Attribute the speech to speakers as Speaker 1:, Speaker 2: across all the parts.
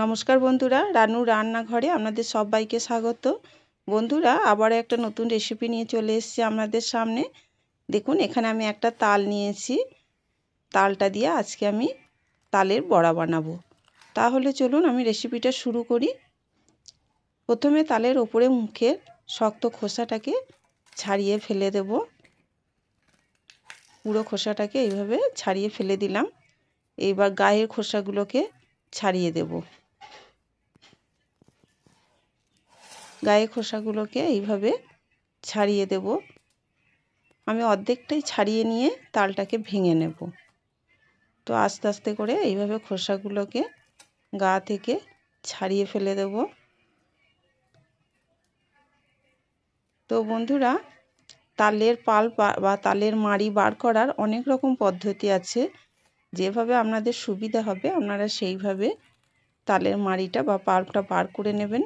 Speaker 1: নমস্কার বন্ধুরা, রানু রান্নাঘরে আপনাদের সবাইকে স্বাগত। বন্ধুরা আবার একটা নতুন রেসিপি নিয়ে চলে এসেছি আপনাদের সামনে। দেখুন, এখানে আমি একটা তাল নিয়েছি। তালটা দিয়ে আজকে আমি তালের বড়া বানাবো। তাহলে চলুন আমি রেসিপিটা শুরু করি। প্রথমে তালের ওপরে মুখের শক্ত খোসাটাকে ছাড়িয়ে ফেলে দেব। পুরো খোসাটাকে এইভাবে ছাড়িয়ে ফেলে দিলাম। এইবার গায়ের খোসাগুলোকে ছাড়িয়ে দেব। গায়ে খোসাগুলোকে এইভাবে ছাড়িয়ে দেব। আমি অর্ধেকটাই ছাড়িয়ে নিয়ে তালটাকে ভেঙে নেব। তো আস্তে আস্তে করে এইভাবে খোসাগুলোকে গা থেকে ছাড়িয়ে ফেলে দেব। তো বন্ধুরা, তালের পাল বা তালের মাড়ি বার করার অনেক রকম পদ্ধতি আছে। যেভাবে আপনাদের সুবিধা হবে, আপনারা সেইভাবে তালের মাড়িটা বা পাল্পটা বার করে নেবেন।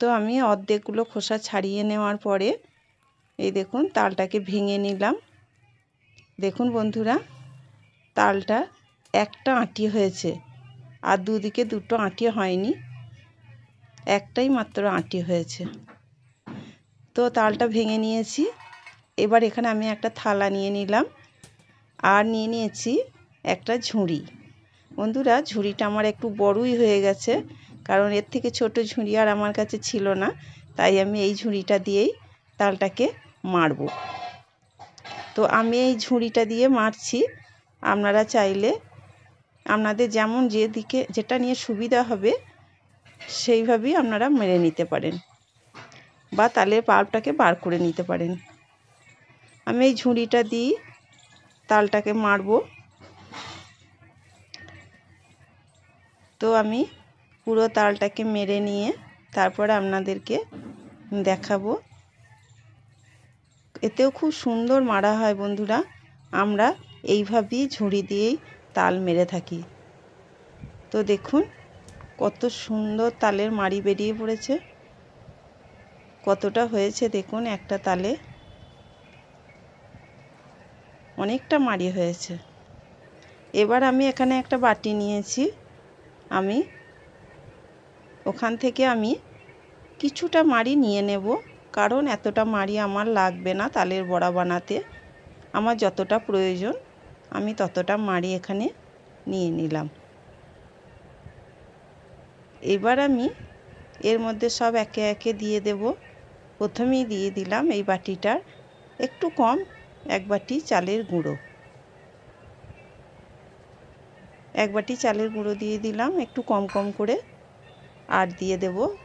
Speaker 1: তো আমি অর্ধেকগুলো খোসা ছাড়িয়ে নেওয়ার পরে এই দেখুন তালটাকে ভেঙে নিলাম। দেখুন বন্ধুরা, তালটা একটা আঁটি হয়েছে আর দুদিকে দুটো আঁটি হয়নি, একটাই মাত্র আঁটি হয়েছে। তো তালটা ভেঙে নিয়েছি। এবার এখানে আমি একটা থালা নিয়ে নিলাম আর নিয়ে নিয়েছি একটা ঝুড়ি। বন্ধুরা, ঝুড়িটা আমার একটু বড়ই হয়ে গেছে কারণ এর থেকে ছোট ঝুড়ি আর আমার কাছে ছিল না, তাই আমি এই ঝুড়িটা দিয়েই তালটাকে মারব। তো আমি এই ঝুড়িটা দিয়ে মারছি, আপনারা চাইলে আপনাদের যেমন যেদিকে যেটা নিয়ে সুবিধা হবে, সেইভাবেই আপনারা মেরে নিতে পারেন বা তালের পাল্পটাকে বার করে নিতে পারেন। আমি এই ঝুড়িটা দিই তালটাকে মারবো। তো আমি পুরো তালটাকে মেরে নিয়ে তারপরে আপনাদেরকে দেখাবো। এতেও খুব সুন্দর মারা হয় বন্ধুরা। আমরা এইভাবেই ঝুড়ি দিয়েই তাল মেরে থাকি। তো দেখুন, কত সুন্দর তালের মাড়ি বেরিয়ে পড়েছে। কতটা হয়েছে দেখুন, একটা তালে অনেকটা মাড়ি হয়েছে। এবার আমি এখানে একটা বাটি নিয়েছি। আমি ওখান থেকে আমি কিছুটা মাড়ি নিয়ে নেব, কারণ এতটা মাড়ি আমার লাগবে না তালের বড়া বানাতে। আমার যতটা প্রয়োজন, আমি ততটা মাড়ি এখানে নিয়ে নিলাম। এবার আমি এর মধ্যে সব একে একে দিয়ে দেব। প্রথমেই দিয়ে দিলাম এই বাটিটার একটু কম, এক বাটি চালের গুঁড়ো। এক বাটি চালের গুঁড়ো দিয়ে দিলাম, একটু কম কম করে। আর দিয়ে দেব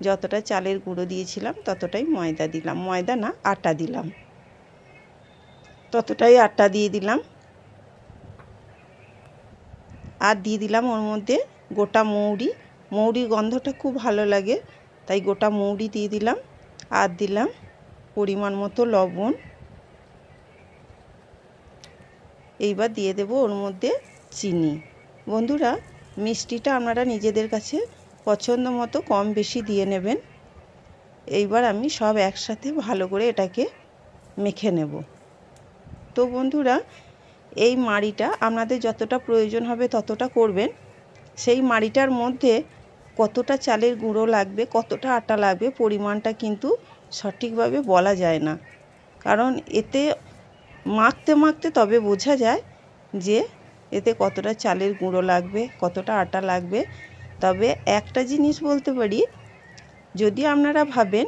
Speaker 1: যতটা চালের গুঁড়ো দিয়েছিলাম ততটাই ময়দা দিলাম। ময়দা না, আটা দিলাম। ততটাই আটা দিয়ে দিলাম। আর দিয়ে দিলাম ওর মধ্যে গোটা মৌরি। মৌরির গন্ধটা খুব ভালো লাগে, তাই গোটা মৌরি দিয়ে দিলাম। আর দিলাম পরিমাণ মতো লবণ। এইবার দিয়ে দেব ওর মধ্যে চিনি। বন্ধুরা, মিষ্টিটা আপনারা নিজেদের কাছে পছন্দ মতো কম বেশি দিয়ে নেবেন। এইবার আমি সব একসাথে ভালো করে এটাকে মেখে নেব। তো বন্ধুরা, এই মাড়িটা আপনাদের যতটা প্রয়োজন হবে ততটা করবেন। সেই মাড়িটার মধ্যে কতটা চালের গুঁড়ো লাগবে, কতটা আটা লাগবে পরিমাণটা কিন্তু সঠিকভাবে বলা যায় না। কারণ এতে মাখতে মাখতে তবে বোঝা যায় যে এতে কতটা চালের গুঁড়ো লাগবে, কতটা আটা লাগবে। তবে একটা জিনিস বলতে পারি, যদি আপনারা ভাবেন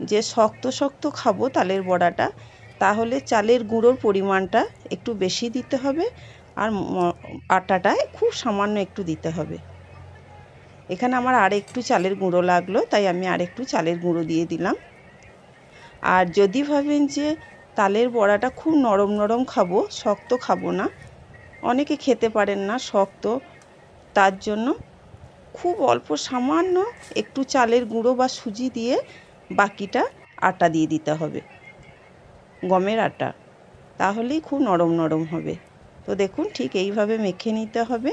Speaker 1: যে শক্ত শক্ত খাব তালের বড়াটা, তাহলে চালের গুঁড়োর পরিমাণটা একটু বেশি দিতে হবে আর আটাটায় খুব সামান্য একটু দিতে হবে। এখানে আমার আর একটু চালের গুঁড়ো লাগল, তাই আমি আর একটু চালের গুঁড়ো দিয়ে দিলাম। আর যদি ভাবেন যে তালের বড়াটা খুব নরম নরম খাব, শক্ত খাব না, অনেকে খেতে পারেন না শক্ত, তার জন্য খুব অল্প সামান্য একটু চালের গুঁড়ো বা সুজি দিয়ে বাকিটা আটা দিয়ে দিতে হবে, গমের আটা। তাহলেই খুব নরম নরম হবে। তো দেখুন, ঠিক এইভাবে মেখে নিতে হবে।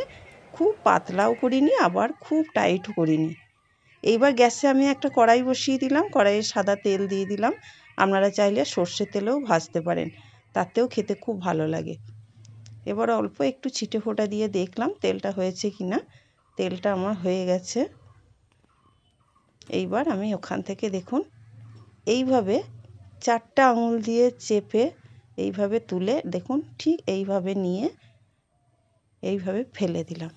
Speaker 1: খুব পাতলাও করিনি, আবার খুব টাইটও করিনি। এইবার গ্যাসে আমি একটা কড়াই বসিয়ে দিলাম, কড়াইয়ে সাদা তেল দিয়ে দিলাম। আপনারা চাইলে সর্ষে তেলেও ভাজতে পারেন, তাতেও খেতে খুব ভালো লাগে। এবার অল্প একটু ছিটে ফোঁটা দিয়ে দেখলাম তেলটা হয়েছে কি না তেলটা আমার হয়ে গেছে। এইবার আমি ওখান থেকে দেখুন, এইভাবে চারটা আঙুল দিয়ে চেপে এইভাবে তুলে দেখুন, ঠিক এইভাবে নিয়ে এইভাবে ফেলে দিলাম।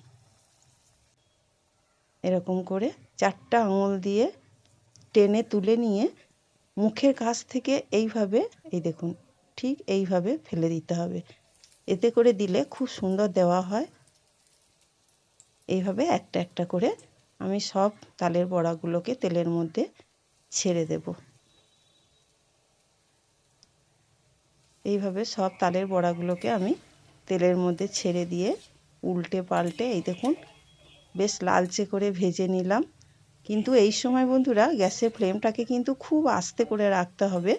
Speaker 1: এরকম করে চারটা আঙুল দিয়ে টেনে তুলে নিয়ে মুখের কাছ থেকে এইভাবে, এই দেখুন, ঠিক এইভাবে ফেলে দিতে হবে। এতে করে দিলে খুব সুন্দর দেওয়া হয়। এইভাবে একটা একটা করে আমি সব তালের বড়াগুলোকে তেলের মধ্যে ছেড়ে দেব। এইভাবে সব তালের বড়াগুলোকে আমি তেলের মধ্যে ছেড়ে দিয়ে উল্টে পাল্টে এই দেখুন, বেশ লালচে করে ভেজে নিলাম। কিন্তু এই সময় বন্ধুরা গ্যাসের ফ্লেমটাকে কিন্তু খুব আস্তে করে রাখতে হবে,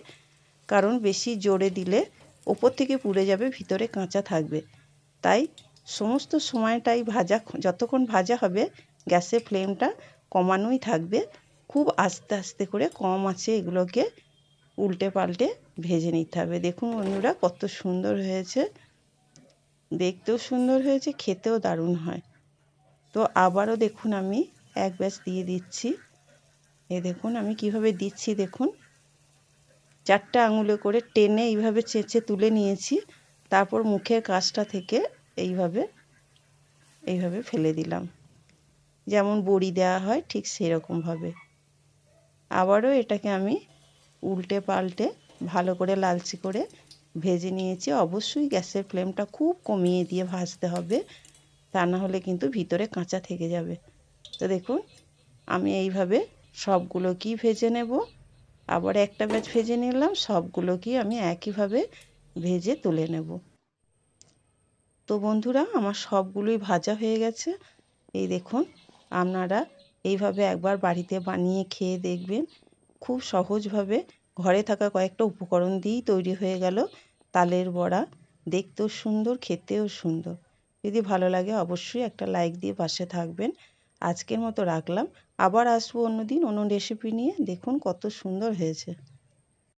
Speaker 1: কারণ বেশি জোরে দিলে ওপর থেকে পুড়ে যাবে, ভিতরে কাঁচা থাকবে। তাই সমস্ত সময়টাই ভাজা, যতক্ষণ ভাজা হবে গ্যাসের ফ্লেমটা কমানোই থাকবে। খুব আস্তে আস্তে করে কম আছে এগুলোকে উল্টে পাল্টে ভেজে নিতে হবে। দেখুন বন্ধুরা, কত সুন্দর হয়েছে। দেখতেও সুন্দর হয়েছে, খেতেও দারুণ হয়। তো আবারও দেখুন আমি এক ব্যাচ দিয়ে দিচ্ছি। এ দেখুন আমি কীভাবে দিচ্ছি, দেখুন। চারটা আঙুলে করে টেনে এইভাবে চেঁচে তুলে নিয়েছি। তারপর মুখের কাজটা থেকে এইভাবে এইভাবে ফেলে দিলাম। যেমন বড়ি দেওয়া হয় ঠিক সেরকমভাবে। আবারও এটাকে আমি উল্টে পাল্টে ভালো করে লালচে করে ভেজে নিয়েছি। অবশ্যই গ্যাসের ফ্লেমটা খুব কমিয়ে দিয়ে ভাজতে হবে, তা না হলে কিন্তু ভিতরে কাঁচা থেকে যাবে। তো দেখুন, আমি এইভাবে সবগুলোকেই ভেজে নেব। আবার একটা ব্যাচ ভেজে নিলাম, সবগুলোকেই আমি একইভাবে ভেজে তুলে নেব। তো বন্ধুরা, আমার সবগুলোই ভাজা হয়ে গেছে। এই দেখুন, আপনারা এইভাবে একবার বাড়িতে বানিয়ে খেয়ে দেখবেন। খুব সহজভাবে ঘরে থাকা কয়েকটা উপকরণ দিয়েই তৈরি হয়ে গেল তালের বড়া। দেখতেও সুন্দর, খেতেও সুন্দর। যদি ভালো লাগে অবশ্যই একটা লাইক দিয়ে পাশে থাকবেন। আজকের মতো রাখলাম। আবার আসব অন্য দিন অন্য রেসিপি নিয়ে। দেখুন কত সুন্দর হয়েছে।